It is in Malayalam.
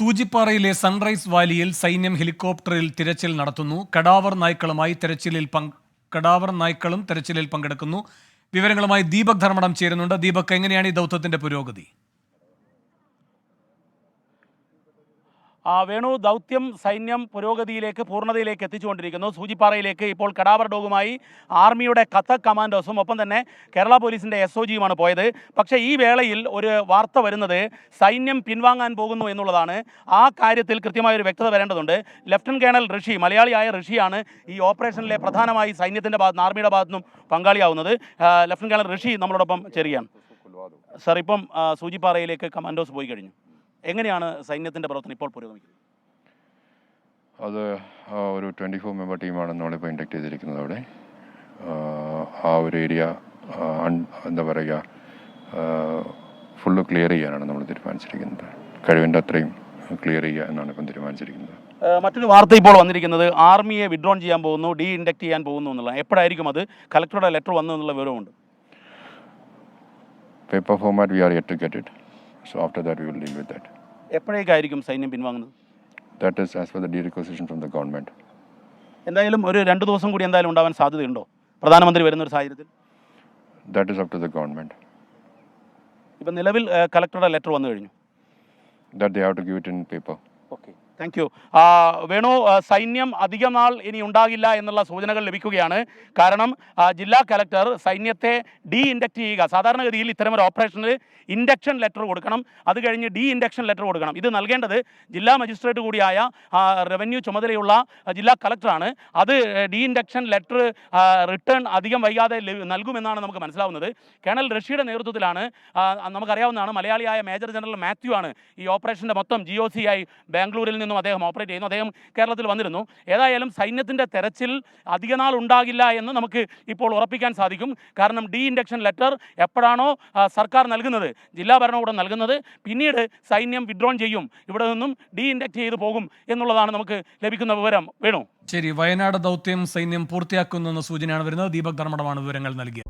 സൂചിപ്പാറയിലെ സൺറൈസ് വാലിയിൽ സൈന്യം ഹെലികോപ്റ്ററിൽ തിരച്ചിൽ നടത്തുന്നു. കടാവർ നായ്ക്കളുമായി തെരച്ചിലിൽ കടാവർ നായ്ക്കളും തെരച്ചിലിൽ പങ്കെടുക്കുന്നു. വിവരങ്ങളുമായി ദീപക് ധർമ്മടം ചേരുന്നുണ്ട്. ദീപക് എങ്ങനെയാണ് ഈ ദൗത്യത്തിന്റെ പുരോഗതി? വേണു ദൗത്യം സൈന്യം പുരോഗതിയിലേക്ക് പൂർണതയിലേക്ക് എത്തിച്ചുകൊണ്ടിരിക്കുന്നു. സൂചിപ്പാറയിലേക്ക് ഇപ്പോൾ കടാവർ ഡോഗുമായി ആർമിയുടെ കഥക് കമാൻഡോസും ഒപ്പം തന്നെ കേരള പോലീസിന്റെ എസ് ഒ ജിയുമാണ് പോയത്. പക്ഷേ ഈ വേളയിൽ ഒരു വാർത്ത വരുന്നത് സൈന്യം പിൻവാങ്ങാൻ പോകുന്നു എന്നുള്ളതാണ്. ആ കാര്യത്തിൽ കൃത്യമായ ഒരു വ്യക്തത വരേണ്ടതുണ്ട്. ലഫ്റ്റനന്റ് കേണൽ ഋഷി മലയാളിയായ ഋഷിയാണ് ഈ ഓപ്പറേഷനിലെ പ്രധാനമായി സൈന്യത്തിന്റെ ഭാഗത്ത് ആർമിയുടെ ഭാഗത്തു നിന്നും പങ്കാളിയാവുന്നത്. ലഫ്റ്റനന്റ് കേണൽ ഋഷി നമ്മളോടൊപ്പം ചേരുകയാണ്. സാർ ഇപ്പം സൂചിപ്പാറയിലേക്ക് കമാൻഡോസ് പോയി കഴിഞ്ഞു. എങ്ങനെയാണ് സൈന്യത്തിന്റെ പ്രവർത്തനം ഇപ്പോൾ പുരോഗമിക്കുന്നത്? അത് ഒരു ട്വന്റി ഫോർ മെമ്പർ ടീമാണ് നമ്മളിപ്പോൾ ഇൻഡക്ട് ചെയ്തിരിക്കുന്നത് അവിടെ. ആ, ഒരു ഏരിയ എന്താ പറയുക ഫുള്ള് ക്ലിയർ ചെയ്യാനാണ് നമ്മൾ തീരുമാനിച്ചിരിക്കുന്നത്. കഴിവിന്റെ അത്രയും ക്ലിയർ ചെയ്യുക എന്നാണ് ഇപ്പം തീരുമാനിച്ചിരിക്കുന്നത്. മറ്റൊരു വാർത്ത ഇപ്പോൾ വന്നിരിക്കുന്നത് ആർമിയെ വിഡ്രോൺ ചെയ്യാൻ പോകുന്നു ഡി ഇൻഡക്ട് ചെയ്യാൻ പോകുന്നു എന്നുള്ള എപ്പോഴായിരിക്കും അത്? കലക്ടറുടെ ലെറ്റർ വന്നു എന്നുള്ള വിവരമുണ്ട്. Paper format we are yet get it so after that we will deal with that എപ്പോഴേക്കായിരിക്കും സൈന്യം പിൻവാങ്ങുന്നത്? Is as per the derequisition from the government എന്തായാലും ഒരു രണ്ട് ദിവസം കൂടി എന്തായാലും ഉണ്ടാവാൻ സാധ്യതയുണ്ടോ? പ്രധാനമന്ത്രി വരുന്ന ഒരു സാഹചര്യത്തിൽ? That is up to the government ഇപ്പം നിലവിൽ ഏഹ് കലക്ടറുടെ ലെറ്റർ വന്നു കഴിഞ്ഞു. That they have to give it in paper okay thank you Venu സൈന്യം അധികം നാൾ ഇനി ഉണ്ടാകില്ല എന്നുള്ള സൂചനകൾ ലഭിക്കുകയാണ്. കാരണം ജില്ലാ കലക്ടർ സൈന്യത്തെ ഡീ ഇൻഡക്ട് ചെയ്യുക. സാധാരണഗതിയിൽ ഇത്തരം ഒരു ഓപ്പറേഷനിൽ ഇൻഡക്ഷൻ ലെറ്റർ കൊടുക്കണം. അത് കഴിഞ്ഞ് ഡീ ഇൻഡക്ഷൻ ലെറ്റർ കൊടുക്കണം. ഇത് നൽകേണ്ടത് ജില്ലാ മജിസ്ട്രേറ്റ് കൂടിയായ റവന്യൂ ചുമതലയുള്ള ജില്ലാ കലക്ടറാണ്. അത് ഡീ ഇൻഡക്ഷൻ ലെറ്റർ റിട്ടേൺ അധികം വൈകാതെ നൽകുമെന്നാണ് നമുക്ക് മനസ്സിലാവുന്നത്. കേണൽ റഷ്യയുടെ നേതൃത്വത്തിലാണ് നമുക്കറിയാവുന്നതാണ് മലയാളിയായ മേജർ ജനറൽ മാത്യു ആണ് ഈ ഓപ്പറേഷന്റെ മൊത്തം ജി ഒ സി ആയി ബാംഗ്ലൂരിൽ നിന്നും അദ്ദേഹം ഓപ്പറേറ്റ് ചെയ്യുന്നു. അദ്ദേഹം കേരളത്തിൽ വന്നിരുന്നു. ഏതായാലും സൈന്യത്തിന്റെ തെരച്ചിൽ അധിക നാൾ ഉണ്ടാകില്ല എന്ന് നമുക്ക് ഇപ്പോൾ ഉറപ്പിക്കാൻ സാധിക്കും. കാരണം ഡി ഇൻഡക്ഷൻ ലെറ്റർ എപ്പോഴാണോ സർക്കാർ നൽകുന്നത് ജില്ലാ ഭരണകൂടം നൽകുന്നത് പിന്നീട് സൈന്യം വിഡ്രോൺ ചെയ്യും. ഇവിടെ നിന്നും ഡി ഇൻഡക്ട് ചെയ്ത് പോകും എന്നുള്ളതാണ് നമുക്ക് ലഭിക്കുന്ന വിവരം. വേണു? ശരി വയനാട് ദൗത്യം സൈന്യം പൂർത്തിയാക്കുന്നു എന്ന സൂചനയാണ് വരുന്നത്. ദീപക് ധർമ്മടമാണ് വിവരങ്ങൾ നൽകിയത്.